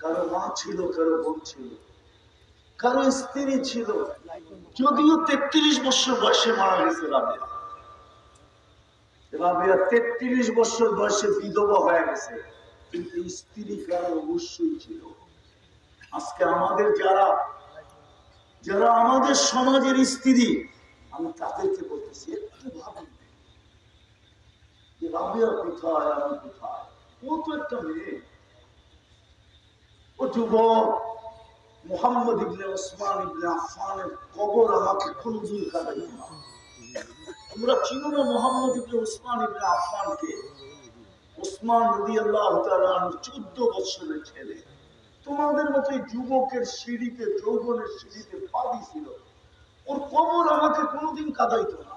কারও মা ছিল, কারও বোন ছিল, কারও স্ত্রী ছিল। যদিও তেত্রিশ বছর বয়সে মারা গেছে রাবেয়া। রাবেয়া তেত্রিশ বছর বয়সে বিধবা হয়ে গেছে। কিন্তু স্ত্রী কারও অবশ্যই ছিল? আজকে আমাদের যারা যারা আমাদের সমাজের স্ত্রী, আমি তাদেরকে বলতেছি, একটু ভাবুন। রাবেয়া কোথায়, আমি কোথায়? ও তো একটা মেয়ে। তোমরা মোহাম্মদ চোদ্দ বছরের ছেলে। তোমাদের মতো যুবকের সিঁড়িতে, যৌবনের সিঁড়িতে পা ছিল। ওর কবর আমাকে কোনোদিন কাদাইতো না।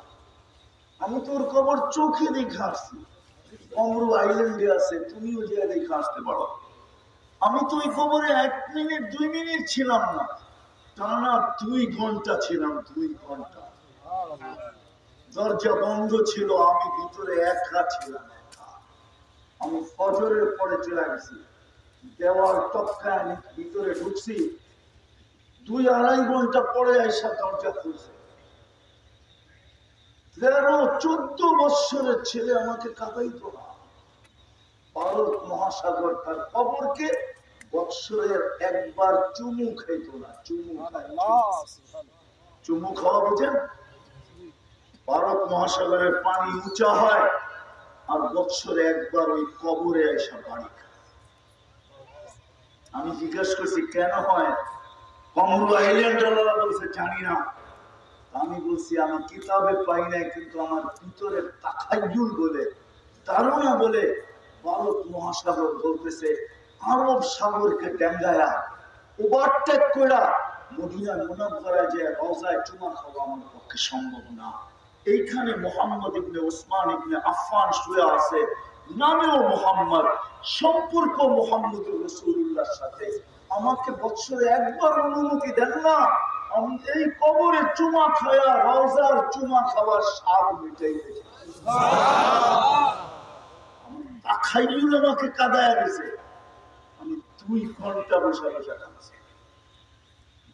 আমি তো ওর কবর চোখে দেখে আসছি। অমরু আইল্যান্ডে আছে, তুমিও যে দেখে আসতে পারো। আমি তো ওই কবরে এক মিনিট, দুই মিনিট ছিলাম না। টানা দুই ঘণ্টা ছিলাম, দুই ঘণ্টা। দরজা বন্ধ ছিল, আমি ভিতরে একা ছিলাম। আমি ফজরের পরে চলে গেছি টপকায় আমি ভিতরে ঢুকছি। দুই আড়াই ঘণ্টা পরে আইসা দরজা খুলছে। তেরো, চোদ্দ বৎসরের ছেলে আমাকে কাঁদাইতো না। ভারত মহাসাগর তার খবরকে বৎসরের একবার চুমু খাইত না চুমু চুমু খাওয়া বুঝেন? ভারত মহাসাগরের পানি উঁচা হয় আর বৎসরে একবার ওই কবরে এসে বাড়ি আমি জিজ্ঞেস করছি কেন হয়? আইল্যান্ড বলছে জানি না। আমি বলছি আমি কিতাবে পাই নাই কিন্তু আমার ভিতরে তাকাইজুল বলে ধারণা বলে ভারত মহাসাগর বলতেছে আরব সাগরকে ডেঙ্গায়া ওভারটেক করা মদিনা মুনাফারা যে রওজায় চুমা খাওয়া আমার পক্ষে সম্ভব না। এইখানে মোহাম্মদ ইবনে ওসমান ইবনে আফফান শুয়ে আছে। নামেও মোহাম্মদ সম্পর্ক মোহাম্মদ রসুল্লাহর সাথে। আমাকে বছরে একবার অনুমতি দেন না। আমি এই কবরে চুমা খাওয়া রওজার চুমা খাওয়ার স্বাদ মিটাইতে খাইল আমাকে কাদায় গেছে দুই ঘণ্টা বসে বসে কাঁদছি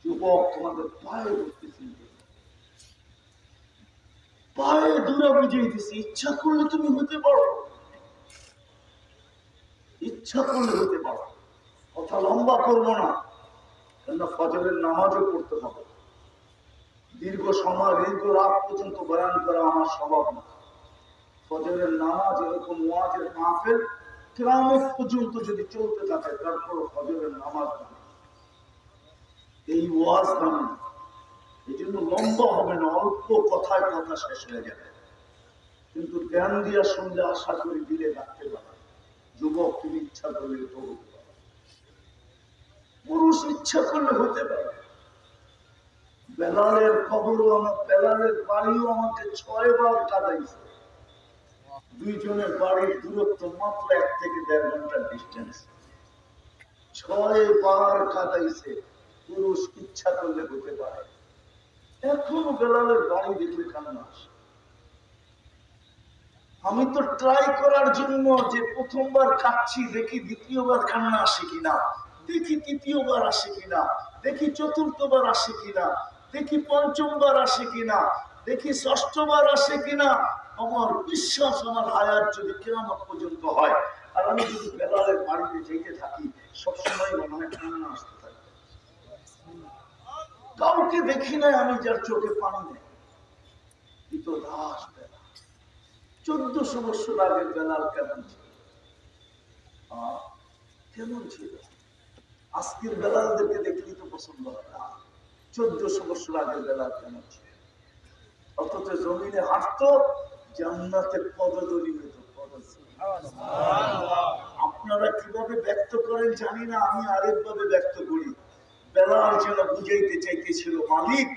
যুবক তোমাদের পায়ে উঠতেছি পায়ে দূরে বুঝিয়ে দিছি ইচ্ছা করলে তুমি হতে পারো। ইচ্ছা করলে হতে পারো। কথা লম্বা করব না কেন ফজরের নামাজও পড়তে হবে। দীর্ঘ সময়, দীর্ঘ রাত পর্যন্ত বয়ান করা আমার স্বভাব না। ফজরের নামাজ এরকম ওয়াজের মাহফিল কেরামত পর্যন্ত যদি চলতে থাকে, তারপর ফজরের নামাজ এই ওয়াজ দামি এই জন্য লম্বা হবে না, অল্প কথায় কথা শেষ হয়ে যাবে। কিন্তু জ্ঞান দিয়া শুনলে আশা করি দিলে রাখতে পারে। যুবক, তুমি ইচ্ছা করলে পুরুষ ইচ্ছা করলে হতে পারে। বেলালের খবরও আমার, বেলালের বাড়িও আমাকে ছয় বার কাদাইছে দুইজনের বাড়ির দূরত্ব মাত্র এক থেকে দেড় ঘণ্টার ডিস্টেন্স ছয় বার কাদাইছে, পুরুষ ইচ্ছা করলে হতে পারে। এখন বেলালের বাড়ি দেখলে কান্না আসে। আমি তো ট্রাই করার জন্য যে প্রথমবার কাচ্ছি দেখি দ্বিতীয়বার কান্না আসে কিনা, দেখি তৃতীয়বার আসে কিনা, দেখি চতুর্থবার আসে কিনা, দেখি পঞ্চমবার আসে কিনা, দেখি ষষ্ঠবার আসে কিনা আমার বিশ্বাস আমার হায়াত যদি কেরামত পর্যন্ত হয়, আর আমি যদি বেলালের বাড়িতে যেতে থাকি, সবসময় মনে কান্না আসতে থাকে কাউকে দেখি নাই আমি যার চোখে পানি নেই। কিন্তু দাস বেলা। চোদ্দশো বছর আগের বেলাল কেমন ছিল? কেমন ছিল? আজকের বেলালদেরকে দেখলেই তো পছন্দ হয় না। চোদ্দশো বছর আগের বেলাল কেমন ছিল? অথচ জমিনে হাঁটতো জান্নাতের পদদলি হতো আপনারা কীভাবে ব্যক্ত করেন জানি না, আমি আরেকভাবে ব্যক্ত করি। বেলাল যেন বুঝাইতে চাইতেছিল, মালিক,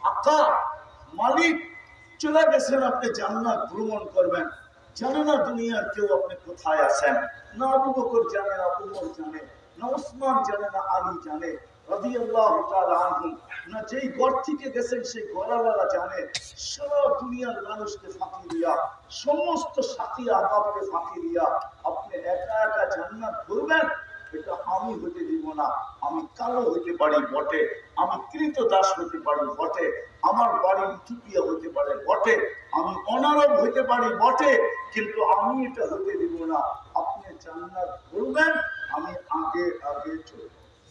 আকা, মালিক, চলে গেছেন আপনি জান্নাত ভ্রমণ করবেন। জানে না দুনিয়ার কেউ আপনি কোথায় আছেন। না আবু বকর জানে না, উমর জানে না, ওসমান জানে না, আলী জানে। যেই ঘর থেকে গেছেন, সেই জানে দুনিয়ার মানুষকে ফাঁকি দিয়া, সমস্ত সাথী ফাঁকি দিয়া আপনি একা একা জান্নাত করবেন এটা আমি হতে দিব না, আমি কালো হইতে পারি বটে, আমি কৃত দাস হইতে পারি বটে, আমার বাড়ি ইথিপিয়া হইতে পারে বটে, আমি অনারব হইতে পারি বটে, কিন্তু আমি এটা হতে দিব না। আপনি জান্নাত করবেন আমি আগে আগে চলব।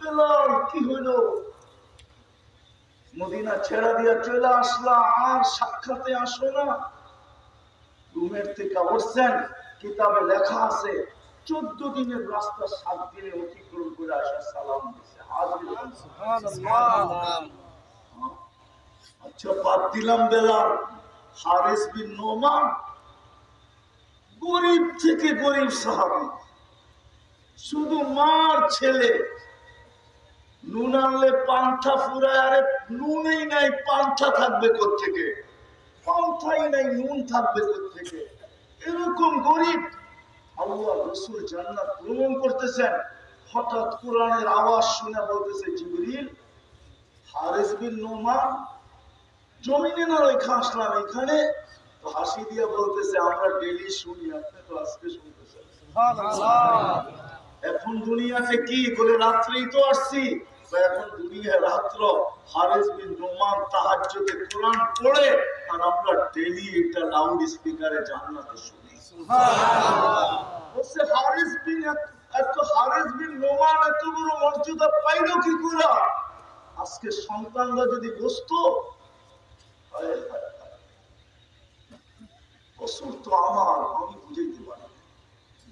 বেলাল কি হইল? মদিনা ছেড়া দিয়া চলে আসলা আর সাক্ষাতে আসো না। রুমের থেকে উঠছেন কিতাবে লেখা আছে চোদ্দ দিনের রাস্তা সাত দিনে অতিক্রম করে আসা সালাম। আচ্ছা বাদ দিলাম বেলাল। হারিস বিন নোমান গরিব থেকে গরিব সাহাবি। শুধু মার ছেলে। নুন আনলে পান্থা ফুরায়, আরে নুনই নাই, পান্থা থাকবে থেকে পান্থাই নাই, নুন থাকবে থেকে এরকম গরিব। আল্লাহ রসুল জান্নাত ভ্রমণ করতেছেন। হঠাৎ কোরআনের আওয়াজ শুনে বলতেছে, জিবরিল, হারিস বিন নোমান, জমিনে না রেখা আসলাম এখানে? হাসি দিয়ে বলতেছে, আমরা ডেলি শুনি, আপনি তো আজকে শুনতেছেন। এখন দুনিয়াতে কি? বলে রাত্রেই তো আসছি। এখন দুনিয়া রাত্র হারিস বিন রোমান তাহাজ্জুদে কোরআন পড়ে আর আমরা ডেলি এটা লাউড স্পিকারে জান্নাতে শুনি। বলছে হারিস বিন এত- বিন রোমান এত বড় মর্যাদা পাইলো কি করে? আজকে সন্তানরা যদি বসতো। কসুর তো আমার আমি বুঝাইতে পারি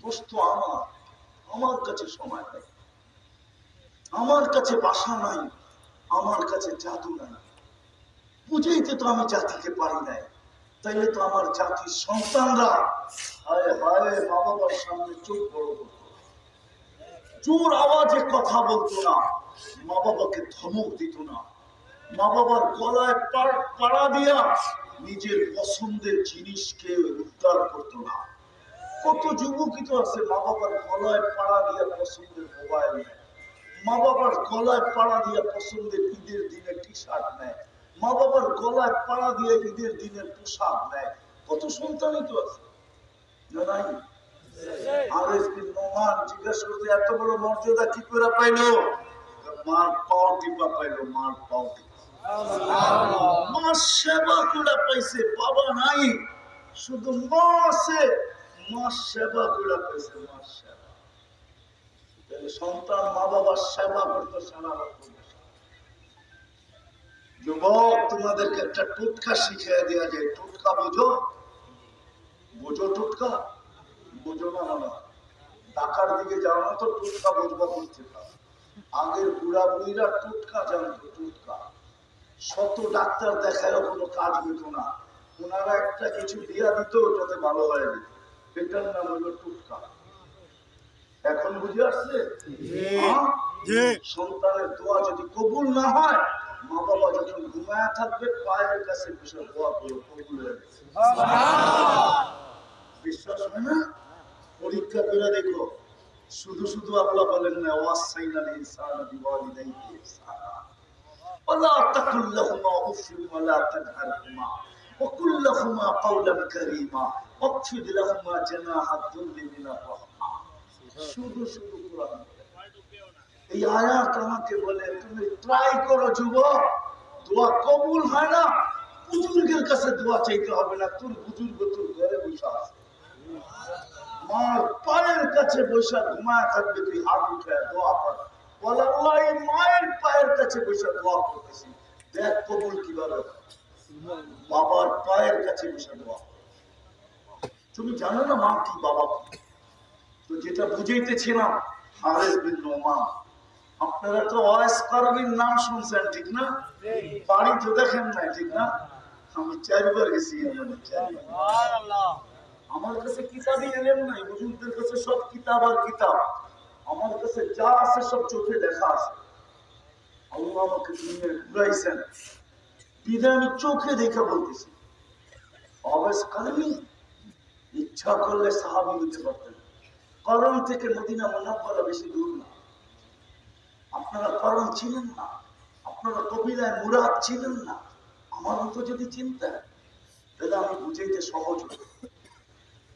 দোষ তো আমার। আমার কাছে সময় নেই। আমার কাছে বাসা নাই, আমার কাছে জাদু নাই। বুঝাইতে তো আমি জাতিকে পারি নাই। তাইলে তো আমার জাতির সন্তানরা, হায় হায় মা বাবার সামনে চোখ বড় করতো। জোর আওয়াজে কথা বলতো না মা বাবাকে ধমক দিত না। মা বাবার গলায় পাড়- দিয়া নিজের পছন্দের জিনিসকে উদ্ধার করতো না। কত যুবকই তো আছে মা বাবার গলায় পাড়া দিয়া পছন্দের মোবাইল নেয়। মা বাবার গলায় পাড়া দিয়া পছন্দের ঈদের দিনে টি শার্ট নেয়। মা বাবার গলায় পাড়া দিয়ে ঈদের দিনের পোশাক নেয়। কত সন্তানই তো আছে। নাই? মা সেবা করে পাইছে, বাবা নাই। শুধু মা আছে সন্তান মা বাবার সেবা যুবক, তোমাদেরকে একটা শিখিয়ে দেওয়া যায়। না মানা? ঢাকার দিকে যাও তো টুটকা বুঝবা করতে আগের বুড়া বুড়িরা টুটকা জানতো, টুটকা। শত ডাক্তার দেখায়ও কোনো কাজ হইত না। ওনারা একটা কিছু দিয়া দিত, ওটাতে ভালো হয়ে যেত এটার নাম হলো টুকটা এখন বুঝে আসছে? হ্যাঁ? সন্তানের দোয়া যদি কবুল না হয় মা বাবা যখন ঘুমায় থাকবে পায়ের কাছে দোয়া কবুল বিশ্বাস হয় না? পরীক্ষা করে দেখো। শুধু শুধু আল্লাহ বলেন না ওয়াসাইনাল ইনসানা বিওয়ালিদাইহি ইহসানা। ওয়ালা وقل لهما قولا كريما واخفض لهما جناح الذل من الرحمه শুধু শুধু কোরআন এই আয়াত আমাকে বলে তুমি ট্রাই করো যুবক দোয়া কবুল হয় না বুজুর্গের কাছে দোয়া চাইতে হবে না তোর বুজুর্গ তোর ঘরে বসে আছে মার পায়ের কাছে বসে ঘুমায় থাকবে তুই হাত উঠে দোয়া কর বলে আল্লাহ এই মায়ের পায়ের কাছে কাছে বসে দোয়া করতেছি দেখ কবুল কিভাবে হয়। বাবার পায়ের কাছে বসে করে। তুমি জানো না মা কি বাবা তো যেটা বুঝাইতেছিলাম হারেস বিন নোমান আপনারা তো ওয়াইস করবিন নাম শুনছেন ঠিক না? বাড়ি তো দেখেন না ঠিক না? আমি চারবার গেছি আমার কাছে কিতাবই এলেন নাই হুজুরদের কাছে সব কিতাব আর কিতাব। আমার কাছে যা আছে সব চোখে দেখা আছে। আল্লাহ আমাকে ঘুরাইছেন। বিদায় আমি চোখে দেখে বলতেছি। অবেশ কারণই ইচ্ছা করলে সাহাবি হতে পারতেন। করম থেকে মদিনা মোনাফারা বেশি দূর না। আপনারা করম ছিলেন না। আপনারা কবিলায় মুরাদ ছিলেন না। আমার মতো যদি চিন্তা তাহলে আমি বুঝাইতে সহজ হতো।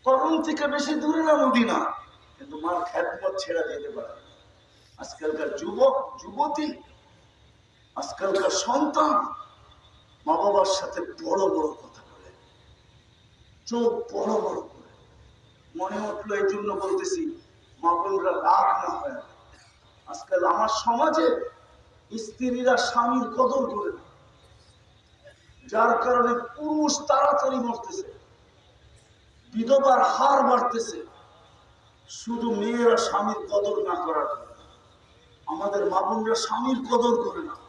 করম থেকে বেশি দূরে না মদিনা। কিন্তু মার খ্যাতমত ছেড়া যেতে পারে। আজকালকার যুবক, যুবতী, আজকালকার সন্তান মা বাবার সাথে বড় বড় কথা বলে। চোখ বড় বড় করে। মনে উঠল, এই জন্য বলতেছি, মা বোনরা রাগ না হয়। আজকাল আমার সমাজে স্ত্রীরা স্বামীর কদর করে না। যার কারণে পুরুষ তাড়াতাড়ি মরতেছে। বিধবার হার বাড়তেছে। শুধু মেয়েরা স্বামীর কদর না করার। আমাদের মা বোনরা স্বামীর কদর করে না।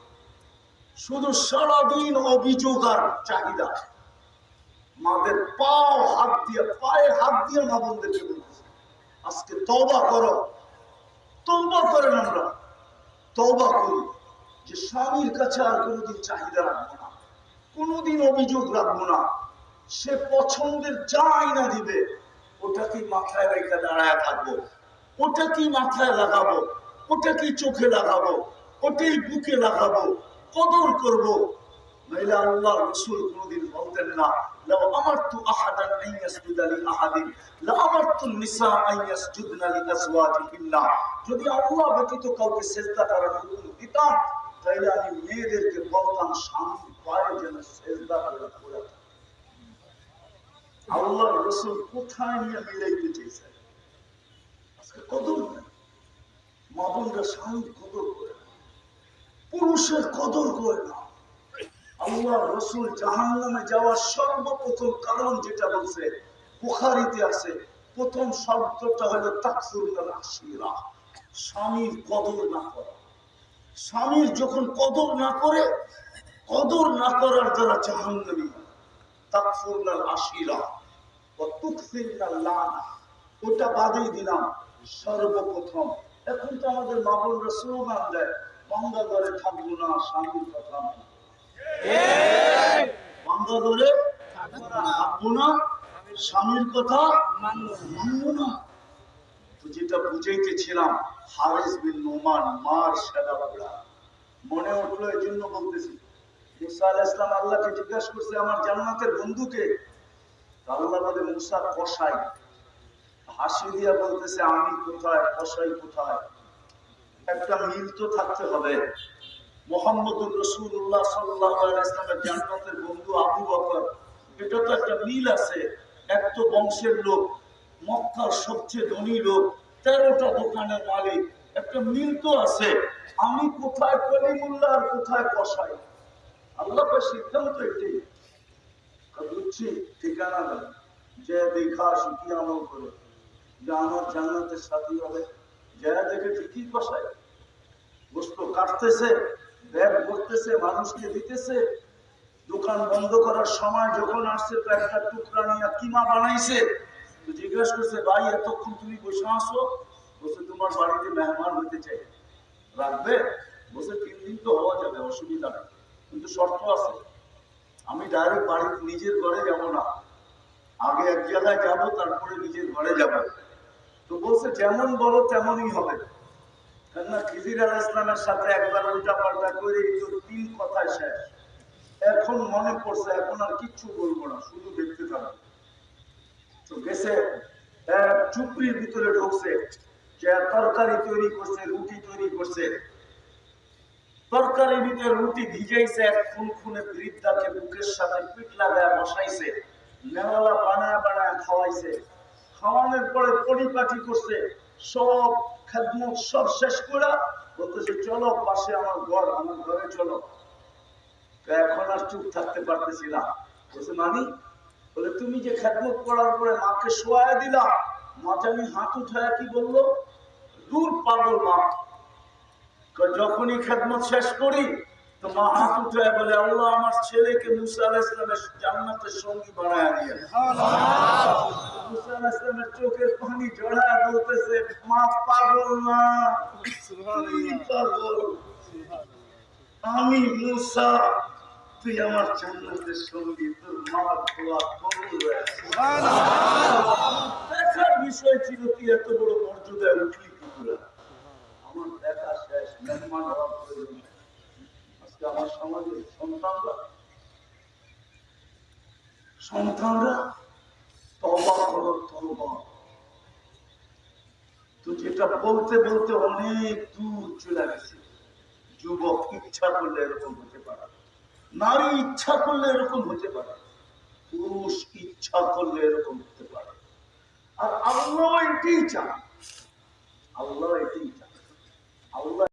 শুধু সারাদিন অভিযোগ আর চাহিদা। মাদের পাও হাত দিয়ে, পায়ে হাত দিয়ে মা বোনদেরকে আজকে তবা করো। তবা করেন আমরা। তবা করি যে স্বামীর কাছে আর কোনোদিন চাহিদা রাখব না। কোনোদিন অভিযোগ রাখব না। সে পছন্দের যাই না দিবে ওটাকে মাথায় রেখে দাঁড়ায় থাকব? ওটাকে মাথায় লাগাবো? ওটাকে চোখে লাগাবো? ওটাই বুকে লাগাবো? কদর করব নইলে আল্লাহ রসুল কোনদিন বলতেন না লাও আমারতু আহাদান আন ইয়াসজুদা লি আহাদিন লা আমারতু নিসা আন ইয়াসজুদনা আজওয়াজিহিন্না যদি আল্লাহ ব্যতীত কাউকে সেজদা করার হুকুম দিতাম তাহলে আমি মেয়েদেরকে বলতাম স্বামীর পায়ে যেন সেজদা করে পড়ে থাকে। আল্লাহ রসুল কোথায় নিয়ে মিলাইতে চেয়েছেন আজকে কদর মা বোনরা স্বামীর কদর করে। পুরুষের কদর করে না আল্লাহ রসুল জাহান নামে যাওয়ার সর্বপ্রথম কারণ যেটা বলছে, বুখারিতে আছে, প্রথম শব্দটা হলো তাকসুরুল আশিরা। স্বামীর কদর না করা। স্বামীর যখন কদর না করে, কদর না করার দ্বারা জাহান্নামী আশিরা ও তুকফিরনাল ওটা বাদেই দিলাম সর্বপ্রথম। এখন তো আমাদের মা বোনরা স্লোগান দেয় ঘরে থাকব না, স্বামীর কথা। থাকব না স্বামীর কথা মানবো না। যেটা বুঝাইতেছিলাম, হারেস বিন নোমান, মার করা মনে উঠল এই জন্য বলতেছি, মুসা আলাহ ইসলাম আল্লাহকে জিজ্ঞাসা করছে, আমার জান্নাতের বন্ধুকে? আল্লাহ বলে, মুসা কষাই হাসি দিয়া বলতেছে, আমি কোথায় কষাই কোথায়? একটা মিল তো থাকতে হবে। মোহাম্মদুর রসুল্লাহ সাল্লাহ ইসলামের জান্নাতের বন্ধু আবু বকর, এটা তো একটা মিল আছে। এক তো বংশের লোক, মক্কার সবচেয়ে ধনী লোক, তেরোটা দোকানের মালিক, একটা মিল তো আছে। আমি কোথায় কলিমুল্লাহ আর কোথায় কষাই আল্লাহ সিদ্ধান্ত এটি বুঝছি, ঠিকানা যে দেখা শিখি আমল করে, যে আমার জান্নাতের সাথী হবে। যারা দেখে ঠিকই কষায় গোস্ত কাটতেছে, ব্যাগ ভরতেছে, মানুষকে দিতেছে। দোকান বন্ধ করার সময় যখন আসছে তো একটা টুকরা নিয়ে কিমা বানাইছে জিজ্ঞাসা করছে, ভাই, এতক্ষণ তুমি বসে আসো বসে তোমার বাড়িতে মেহমান হইতে চাই। রাখবে বসে তিন দিন তো হওয়া যাবে, অসুবিধা নেই। কিন্তু শর্ত আছে। আমি ডাইরেক্ট বাড়িতে নিজের ঘরে যাব না। আগে এক জায়গায় যাব, তারপরে নিজের ঘরে যাব। তো বলছে, যেমন বলো, তেমনই হবে। কেননা খিজির আল ইসলামের সাথে একবার উল্টা পাল্টা করে এই তিন কথায় শেষ। এখন মনে পড়ছে, এখন আর কিচ্ছু বলব না, শুধু দেখতে তো গেছে চুপড়ির ভিতরে ঢুকছে, যে তরকারি তৈরি করছে, রুটি তৈরি করছে। তরকারির ভিতরে রুটি ভিজাইছে, এক খুন খুনে বৃদ্ধাকে বুকের সাথে পিঠ লাগায় বসাইছে, নেওয়ালা বানায় বানায় খাওয়াইছে। খাওয়ানোর পরে পরিপাটি করছে। সব খেদমত সব শেষ করে বলতেছে, চলো পাশে আমার ঘর, আমার ঘরে চলো। এখন আর চুপ থাকতে পারতেছি না। বলছে, মানি? বলে, তুমি যে খেদমত করার পরে মাকে শোয়া দিলা মা জানি হাত উঠায় কি বলল? দূর পাগল মা। যখনই খেদমত শেষ করি তো মা হাত উঠায় বলে আল্লাহ আমার ছেলেকে মুসা আলাহ ইসলামের জান্নাতের সঙ্গী বানায় দিয়ে মুসা আলাহ ইসলামের চোখের পানি জড়ায় বলতেছে মা পাগল না। তুই পাগল। আমি মুসা তুই আমার জান্নাতের সঙ্গী তোর মার কবুল দেখার বিষয় ছিল তুই এত বড় মর্যাদায় উঠলি কি আমার দেখা শেষ মেহমান। আজকে আমার সমাজে সন্তানরা সন্তানরা তবা করো তবা তো যেটা বলতে বলতে অনেক দূর চলে গেছে। যুবক ইচ্ছা করলে এরকম হতে পারে। নারী ইচ্ছা করলে এরকম হতে পারে। পুরুষ ইচ্ছা করলে এরকম হতে পারে। আর আল্লাহ এটাই চান আল্লাহ এটাই চান আল্লাহ